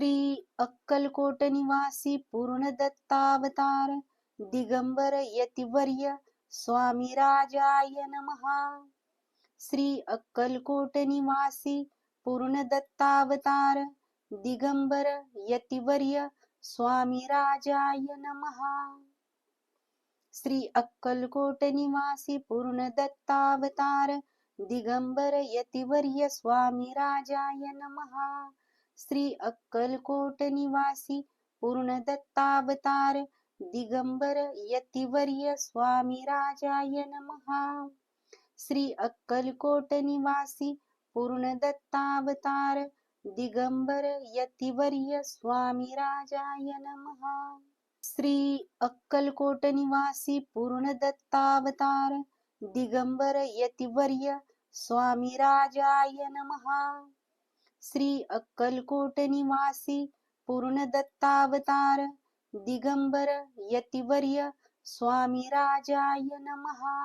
श्री अक्कलकोट निवासी पूर्ण दत्तावतार दिगंबर यतिवर्य स्वामी राजाय नमहा श्री अक्कलकोट निवासी पूर्ण दत्तावतार दिगंबर यतिवर्य स्वामी राजाय नमहा श्री अक्कलकोट निवासी पूर्ण दत्तावतार दिगंबर यतिवर्य स्वामी राजाय नमहा श्री अक्कलकोट निवासी पूर्ण दत्तावतार दिगंबर यतिवर्य स्वामी राजाय नमहा श्री अक्कलकोट निवासी पूर्ण दत्तावतार दिगंबर यतिवर्य स्वामी राजाय नमहा श्री अक्कलकोट निवासी पूर्ण दत्तावतार दिगंबर यतिवर्य स्वामी राजाय नमहा श्री अक्कलकोट निवासी पूर्ण दत्तावतार दिगंबर यतिवर्य स्वामी राजाय नमहा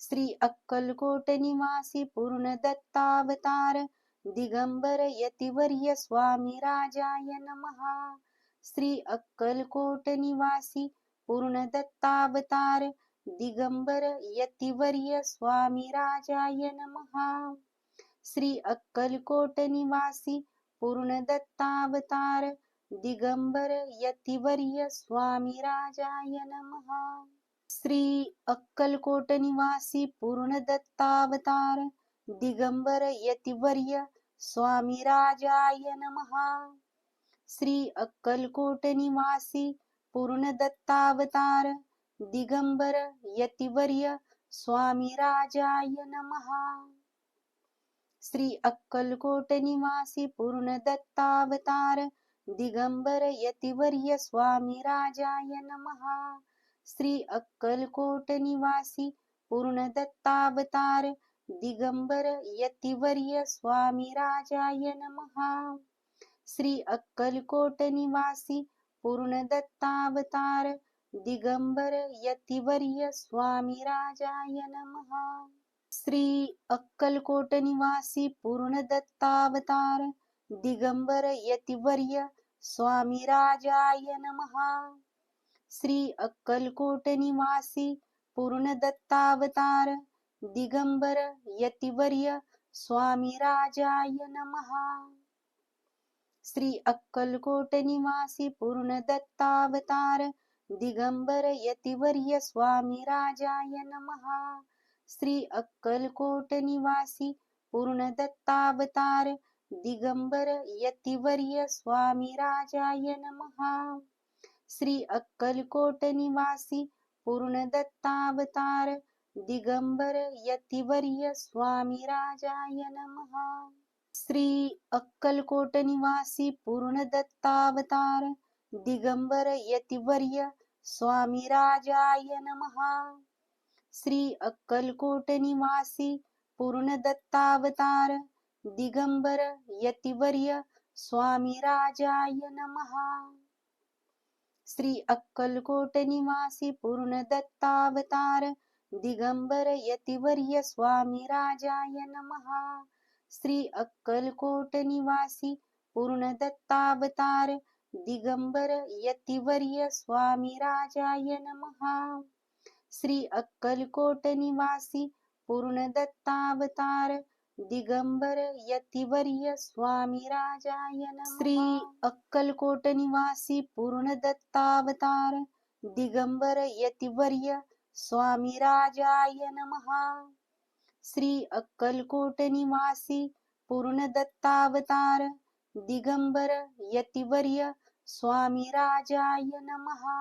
श्री अक्कलकोट निवासी पूर्ण दत्तावतार दिगंबर यतिवर्य स्वामी राजाय नमहा श्री अक्कलकोट निवासी पूर्ण दत्तावतार दिगंबर यतिवर्य स्वामी राजाय नमहा श्री अक्कलकोट निवासी पूर्ण दत्तावतार दिगंबर यतिवर्य स्वामी राजाय नमः। श्री अक्कलकोट निवासी पूर्ण दत्तावतार दिगंबर यतिवर्य स्वामी राजाय नमः। श्री अक्कलकोट निवासी पूर्ण दत्तावतार दिगंबर यतिवर्य स्वामी राजाय नमः। श्री अक्कलकोट निवासी पूर्ण दत्तावतार दिगंबर यतिवर्य स्वामी राजाय नमहा श्री अक्कलकोट निवासी पूर्ण दत्तावतार दिगंबर यतिवर्य स्वामी राजाय नमहा श्री अक्कलकोट निवासी पूर्ण दत्तावतार दिगंबर यतिवर्य स्वामी राजाय नमहा श्री अक्कलकोट निवासी पूर्ण दत्तावतार दिगंबर यतिवर्य स्वामी राजाय नमहा श्री अक्कलकोट निवासी पूर्ण दत्तावतार दिगंबर यतिवर्य स्वामी राजाय नमहा श्री अक्कलकोट निवासी पूर्ण दत्तावतार दिगंबर यतिवर्य स्वामी राजाय नमहा श्री अक्कलकोट निवासी पूर्ण दत्तावतार दिगंबर यतिवर्य स्वामी राजाय नमहा श्री अक्कलकोट निवासी पूर्ण दत्तावतार दिगंबर यतिवर्य स्वामी राजाय नमहा श्री अक्कलकोट निवासी पूर्ण दत्तावतार दिगंबर यतिवर्य स्वामी राजाय नमहा श्री अक्कलकोट निवासी पूर्ण दत्तावतार दिगंबर यतिवर्य स्वामी राजाय नमहा श्री अक्कलकोट निवासी पूर्ण दत्तावतार दिगंबर यतिवर्य स्वामी राजाय नमहा श्री अक्कलकोट निवासी पूर्ण दत्तावतार दिगंबर यतिवर्य स्वामी राजाय नमहा श्री अक्कलकोट निवासी पूर्ण दत्तावतार दिगंबर यतिवर्य स्वामी राजाय श्री अक्कलकोट निवासी पूर्ण दत्तावतार दिगंबर यतिवर्य स्वामी राजाय नमहा श्री अक्कलकोट निवासी पूर्ण दत्तावतार दिगंबर यतिवर्य स्वामी राजाय नमहा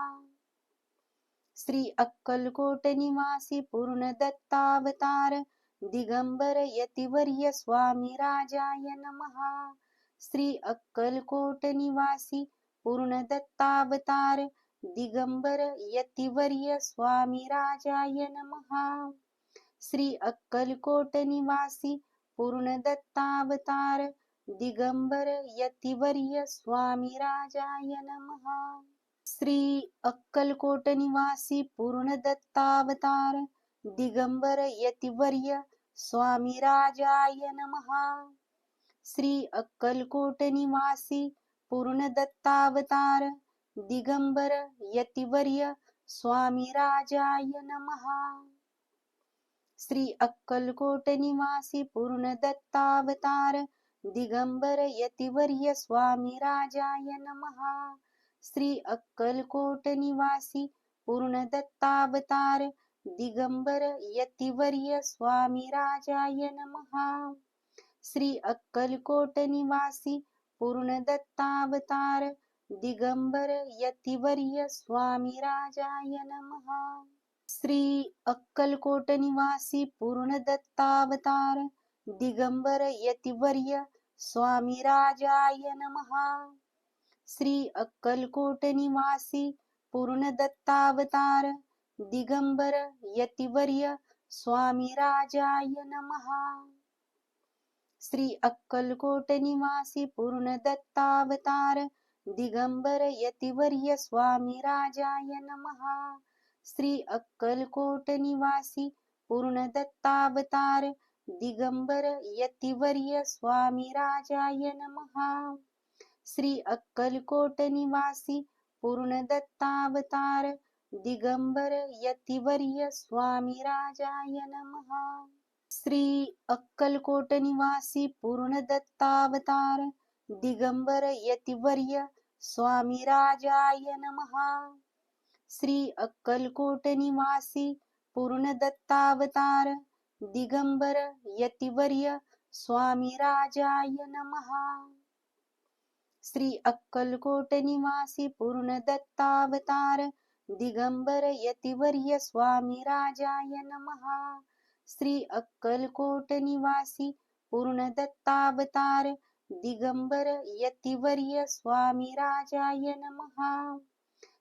श्री अक्कलकोट निवासी पूर्ण दत्तावतार दिगंबर यतिवर्य स्वामी राजाय नमहा श्री अक्कलकोट निवासी पूर्ण दत्तावतार दिगंबर यतिवर्य स्वामी राजाय नमहा श्री अक्कलकोट निवासी पूर्ण दत्तावतार दिगंबर यतिवर्य स्वामी राजाय नमहा श्री अक्कलकोट निवासी पूर्ण दत्तावतार दिगंबर यतिवर्य स्वामी राजाय नमहा श्री अक्कलकोट निवासी पूर्ण दत्तावतार दिगंबर यतिवर्य स्वामी राजाय नमहा श्री अक्कलकोट निवासी पूर्ण दत्तावतार दिगंबर यतिवर्य स्वामी राजाय नमहा श्री अक्कलकोट निवासी पूर्ण दत्तावतार दिगंबर यतिवर्य स्वामी राजाय नमहा श्री अक्कलकोट निवासी पूर्ण दत्तावतार दिगंबर यतिवर्य स्वामी राजाय नमहा श्री अक्कलकोट निवासी पूर्ण दत्तावतार दिगंबर यतिवर्य स्वामी राजाय नमहा श्री अक्कलकोट निवासी पूर्ण दत्तावतार दिगंबर यतिवर्य स्वामी राजाय नमहा श्री अक्कलकोट निवासी पूर्ण दत्तावतार दिगंबर यतिवर्य स्वामी राजाय नमहा श्री अक्कलकोट निवासी पूर्ण दत्तावतार दिगंबर यतिवर्य स्वामी राजाय नमहा श्री अक्कलकोट निवासी पूर्ण दत्तावतार दिगंबर यतिवर्य स्वामी राजाय नमः। श्री अक्कलकोट निवासी पूर्ण दत्तावतार दिगंबर यतिवर्य स्वामी राजाय नमः। श्री अक्कलकोट निवासी पूर्ण दत्तावतार दिगंबर यतिवर्य स्वामी राजाय नमः। श्री अक्कलकोट निवासी पूर्ण दत्तावतार दिगंबर यतिवर्य स्वामी राजाय नमहा श्री अक्कलकोट निवासी पूर्ण दत्तावतार दिगंबर यतिवर्य स्वामी राजाय नमहा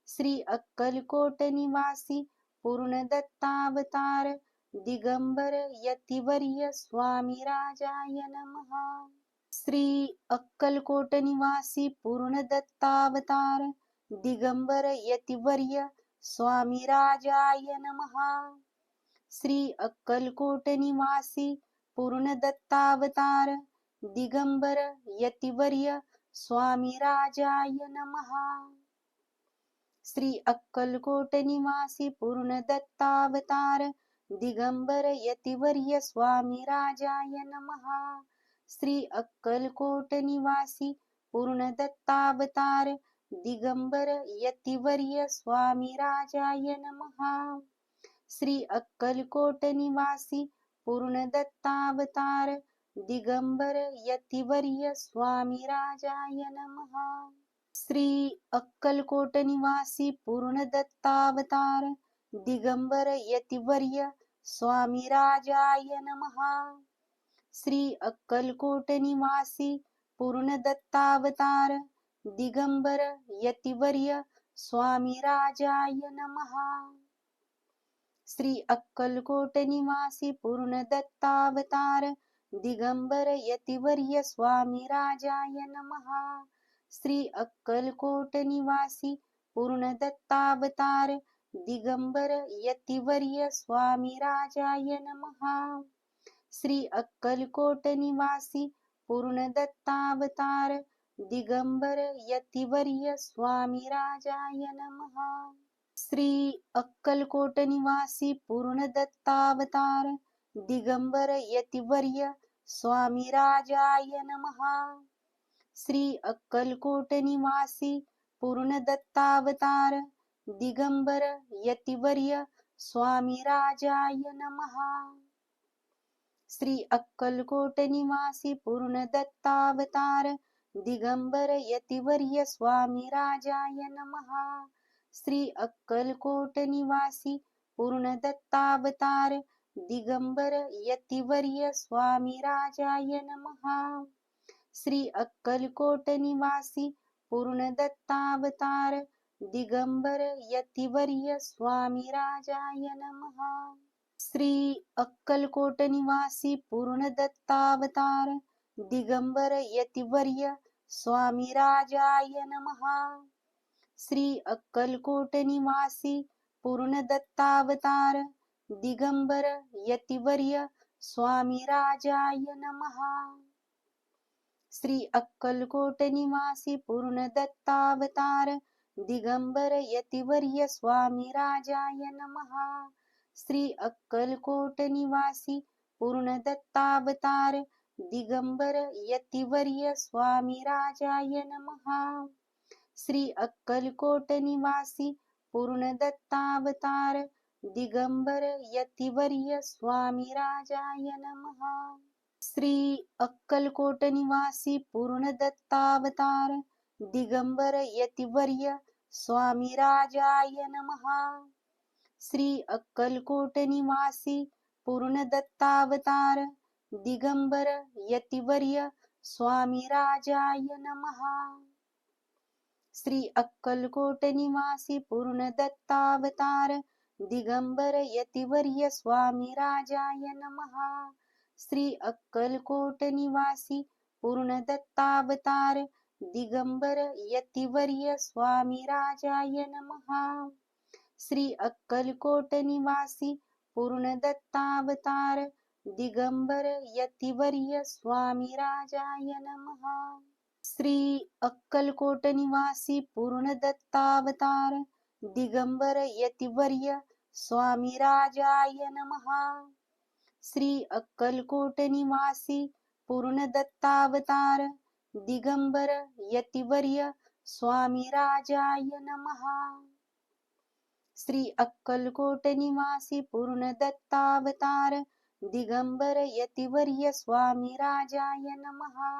श्री अक्कलकोट निवासी पूर्ण दत्तावतार दिगंबर यतिवर्य स्वामी राजाय नमहा श्री अक्कलकोट निवासी पूर्ण दत्तावतार दिगंबर यतिवर्य स्वामी राजाय नमहा श्री अक्कलकोट निवासी पूर्ण दत्तावतार दिगंबर यतिवर्य स्वामी राजाय नमहा श्री अक्कलकोट निवासी पूर्ण दत्तावतार दिगंबर यतिवर्य स्वामी राजाय नमहा श्री अक्कलकोट निवासी पूर्ण दत्तावतार दिगंबर यतिवर्य स्वामी राजाय नमहा श्री अक्कलकोट निवासी पूर्ण दत्तावतार दिगंबर यतिवर्य स्वामी राजाय नमहा श्री अक्कलकोट निवासी पूर्ण दत्तावतार दिगंबर यतिवर्य स्वामी राजाय नमहा श्री अक्कलकोट निवासी पूर्ण दत्तावतार दिगंबर यतिवर्य स्वामी राजाय नमहा श्री अक्कलकोट निवासी पूर्ण दत्तावतार दिगंबर यतिवर्य स्वामी राजाय नमहा श्री अक्कलकोट निवासी पूर्ण दत्तावतार दिगंबर यतिवर्य स्वामी राजाय नमहा श्री अक्कलकोट निवासी पूर्ण दत्तावतार दिगंबर यतिवर्य स्वामी राजाय नमः। श्री अक्कलकोट निवासी पूर्ण दत्तावतार दिगंबर यतिवर्य स्वामी राजाय नमः। श्री अक्कलकोट निवासी पूर्ण दत्तावतार दिगंबर यतिवर्य स्वामी राजाय नमः। श्री अक्कलकोट निवासी पूर्ण दत्तावतार दिगंबर यतिवर्य स्वामी राजाय नमहा श्री अक्कलकोट निवासी पूर्ण दत्तावतार दिगंबर यतिवर्य स्वामी राजाय नमहा श्री अक्कलकोट निवासी पूर्ण दत्तावतार दिगंबर यतिवर्य स्वामी राजाय नमहा श्री अक्कलकोट निवासी पूर्ण दत्तावतार दिगंबर यतिवर्य स्वामी राजाय नमहा श्री अक्कलकोट निवासी पूर्ण दत्तावतार दिगंबर यतिवर्य स्वामी राजाय नमहा श्री अक्कलकोट निवासी पूर्ण दत्तावतार दिगंबर यतिवर्य स्वामी राजाय नमहा श्री अक्कलकोट निवासी पूर्ण दत्तावतार दिगंबर यतिवर्य स्वामी राजाय नमहा श्री अक्कलकोट निवासी पूर्ण दत्तावतार दिगंबर यतिवर्य स्वामी राजाय नमहा श्री अक्कलकोट निवासी पूर्ण दत्तावतार दिगंबर यतिवर्य स्वामी राजाय नमहा श्री अक्कलकोट निवासी पूर्ण दत्तावतार दिगंबर यतिवर्य स्वामी राजाय नमहा श्री अक्कलकोट निवासी पूर्ण दत्तावतार दिगंबर यतिवर्य स्वामी राजाय नमहा श्री अक्कलकोट निवासी पूर्ण दत्तावतार दिगंबर यतिवर्य स्वामी राजाय नमहा श्री अक्कलकोट निवासी पूर्ण दत्तावतार दिगंबर यतिवर्य स्वामी राजाय नमः। श्री अक्कलकोट निवासी पूर्ण दत्तावतार दिगंबर यतिवर्य स्वामी राजाय नमः। श्री अक्कलकोट निवासी पूर्ण दत्तावतार दिगंबर यतिवर्य स्वामी राजाय नमः। श्री अक्कलकोट निवासी पूर्ण दत्तावतार दिगंबर यतिवर्य स्वामी राजाय नमहा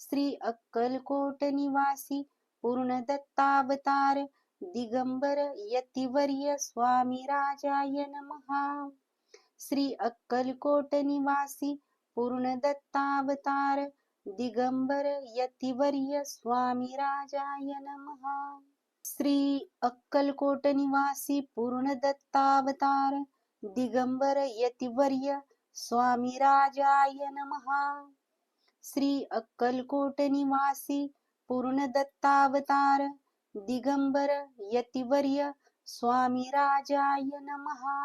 श्री अक्कलकोट निवासी पूर्ण दत्तावतार दिगंबर यतिवर्य स्वामी राजाय नमहा श्री अक्कलकोट निवासी पूर्ण दत्तावतार दिगंबर यतिवर्य स्वामी राजाय नमहा श्री अक्कलकोट निवासी पूर्ण दत्तावतार दिगंबर यतिवर्य स्वामी राजाय नमहा श्री अक्कलकोट निवासी पूर्ण दत्तावतार दिगंबर यतिवर्य स्वामी राजाय नमहा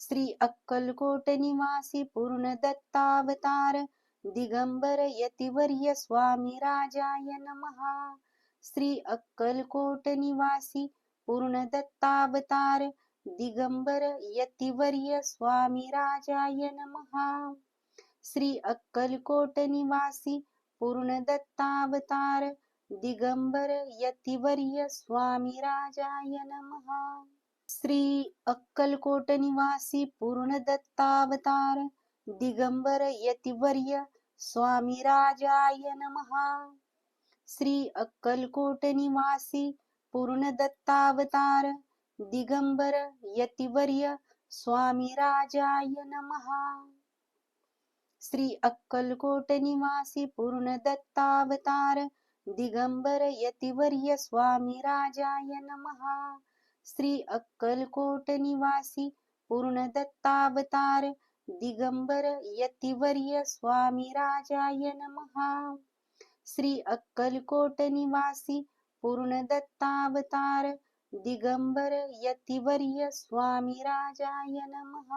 श्री अक्कलकोट निवासी पूर्ण दत्तावतार दिगंबर यतिवर्य स्वामी राजाय नमहा श्री अक्कलकोट निवासी पूर्ण दत्तावतार दिगंबर यतिवर्य स्वामी राजाय नमहा श्री अक्कलकोट निवासी पूर्ण दत्तावतार दिगंबर यतिवर्य स्वामी राजाय नमहा श्री अक्कलकोट निवासी पूर्ण दत्तावतार दिगंबर यतिवर्य स्वामी राजाय नमहा श्री अक्कलकोट निवासी पूर्ण दत्तावतार दिगंबर यतिवर्य स्वामी राजाय नमहा श्री अक्कलकोट निवासी पूर्ण दत्तावतार दिगंबर यतिवर्य स्वामी राजाय नमहा श्री अक्कलकोट निवासी पूर्ण दत्तावतार दिगंबर यतिवर्य स्वामी राजाय नमहा श्री अक्कलकोट निवासी पूर्ण दत्तावतार दिगंबर यतिवर्य स्वामी राजाय नमः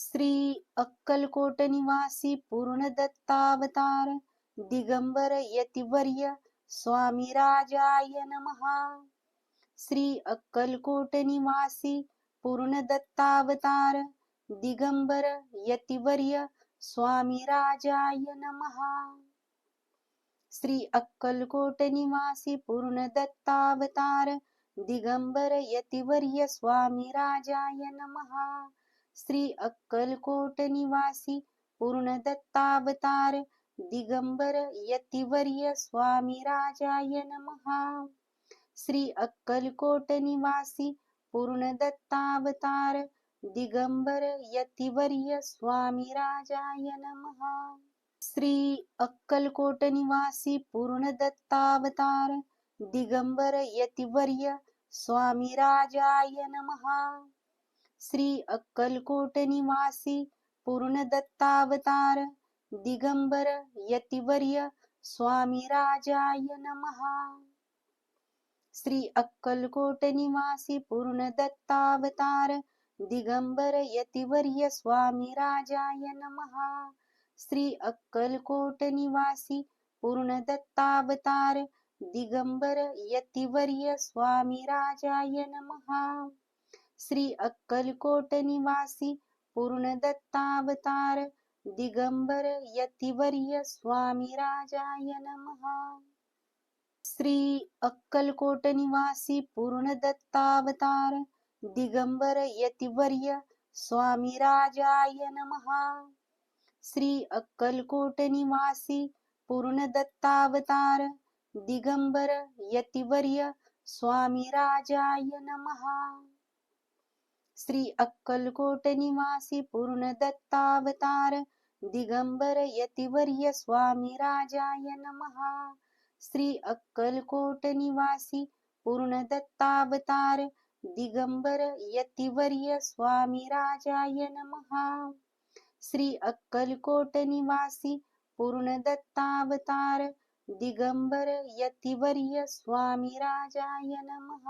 श्री अक्कलकोट निवासी पूर्ण दत्तावतार दिगंबर यतिवर्य स्वामी राजाय नमः श्री अक्कलकोट निवासी पूर्ण दत्तावतार दिगंबर यतिवर्य स्वामी राजाय नमः श्री अक्कलकोट निवासी पूर्ण दत्तावतार दिगंबर यतिवर्य स्वामी राजाय नमहा श्री अक्कलकोट निवासी पूर्ण दत्तावतार दिगंबर यतिवर्य स्वामी राजाय नमहा श्री अक्कलकोट निवासी पूर्ण दत्तावतार दिगंबर यतिवर्य स्वामी राजाय नमहा श्री अक्कलकोट निवासी पूर्ण दत्तावतार दिगंबर यतिवर्य स्वामी राजाय नमहा श्री अक्कलकोट निवासी पूर्ण दत्तावतार दिगंबर यतिवर्य स्वामी राजाय नमहा श्री अक्कलकोट निवासी पूर्ण दत्तावतार दिगंबर यतिवर्य स्वामी राजाय नमहा श्री अक्कलकोट निवासी पूर्ण दत्तावतार दिगंबर यतिवर्य स्वामी राजाय नमहा श्री अक्कलकोट निवासी पूर्ण दत्तावतार दिगंबर यतिवर्य स्वामी राजाय नमहा श्री अक्कलकोट निवासी पूर्ण दत्तावतार दिगंबर यतिवर्य स्वामी राजाय नमहा श्री अक्कलकोट निवासी पूर्ण दत्तावतार दिगंबर यतिवर्य स्वामी राजाय नमहा श्री अक्कलकोट निवासी पूर्ण दत्तावतार दिगंबर यतिवर्य स्वामी राजाय नमहा श्री अक्कलकोट निवासी पूर्ण दत्तावतार दिगंबर यतिवर्य स्वामी राजाय नमहा श्री अक्कलकोट निवासी पूर्ण दत्तावतार दिगंबर यतिवर्य स्वामी राजाय नमः।